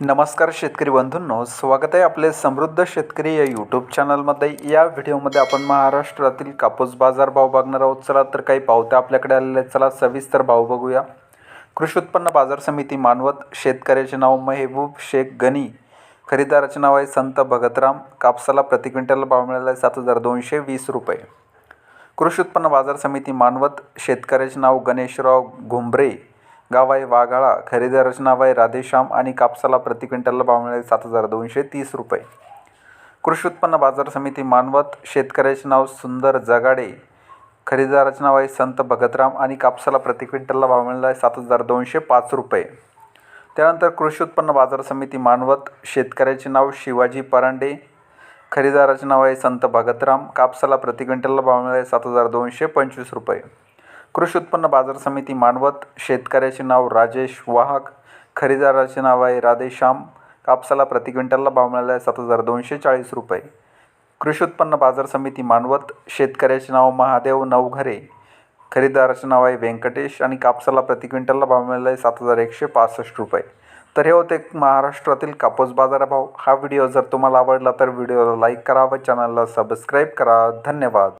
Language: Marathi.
नमस्कार शेतकरी बंधूंनो स्वागत आहे आपले समृद्ध शेतकरी या यूट्यूब चॅनलमध्ये या व्हिडिओमध्ये आपण महाराष्ट्रातील कापूस बाजार भाव बघणार आहोत. चला तर काही पावत्या आपल्याकडे आलेल्या चला सविस्तर भाव बघूया. कृषी उत्पन्न बाजार समिती मानवत शेतकऱ्याचे नाव मेहबूब शेख गनी खरेदीदाराचे नाव आहे संत भगतराम कापसाला प्रति क्विंटल भाव मिळाला आहे सात हजार दोनशे वीस रुपये. कृषी उत्पन्न बाजार समिती मानवत शेतकऱ्याचे नाव गणेशराव घुंबरे गाव आहे वाघाळा खरेदीदाराचे नाव आहे राधेश्याम आणि कापसाला प्रति क्विंटलला भाव मिळाले सात हजार दोनशे तीस रुपये. कृषी उत्पन्न बाजार समिती मानवत शेतकऱ्याचे नाव सुंदर जगाडे खरेदीदाराचे नाव आहे संत भगतराम आणि कापसाला प्रति क्विंटलला भाव मिळाला आहे सात हजार दोनशे पाच रुपये. त्यानंतर कृषी उत्पन्न बाजार समिती मानवत शेतकऱ्याचे नाव शिवाजी परांडे खरेदीदाराचे नाव आहे संत भगतराम कापसाला प्रति क्विंटलला भाव मिळाले सात हजार दोनशे पंचवीस रुपये. कृषी उत्पन्न बाजार समिती मानवत शेतकऱ्याचे नाव राजेश वाहक खरेदीदाराचे नाव आहे राधेश्याम कापसाला प्रति क्विंटलला भाव मिळाला आहे सात हजार दोनशे चाळीस रुपये. कृषी उत्पन्न बाजार समिती मानवत शेतकऱ्याचे नाव महादेव नवघरे खरेदीदाराचे नाव आहे व्यंकटेश आणि कापसाला प्रति क्विंटलला भाव मिळाला आहे सात हजार एकशे पासष्ट रुपये. तर हे होते महाराष्ट्रातील कापूस बाजारभाव. हा व्हिडिओ जर तुम्हाला आवडला तर व्हिडिओला लाईक करा व चॅनलला सबस्क्राईब करा. धन्यवाद.